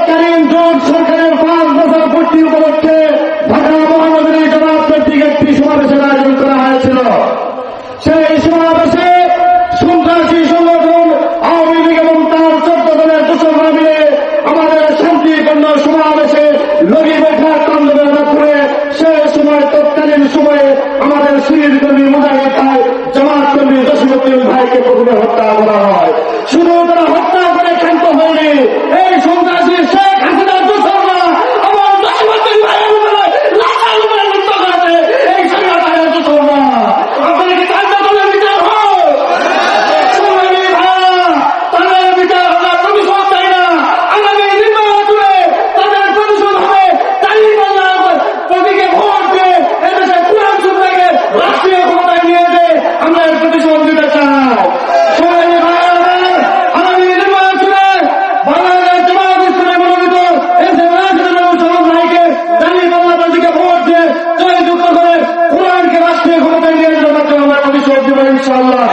তৎকালীন জোট সরকারের পাঁচ বছর পূর্তি উপলক্ষে ঢাকা মহানগরী জনাব কর্তৃক একটি সমাবেশের আয়োজন করা হয়েছিল। সেই সমাবেশে সন্ত্রাসী সংগঠন, আওয়ামী লীগ এবং তার চোদ্দ দলের দোষরা মিলে আমাদের শান্তিপূর্ণ সমাবেশে লগি বৈঠক আন্দোলন করে সে সময় তৎকালীন সময়ে আমাদের শরীর কর্মী মুজাহিদ ভাই, জামাত কর্মী জসিমুদ্দিন ভাইকে প্রথমে হত্যা করা হয়। শুধু তারা ইনশাল্লাহ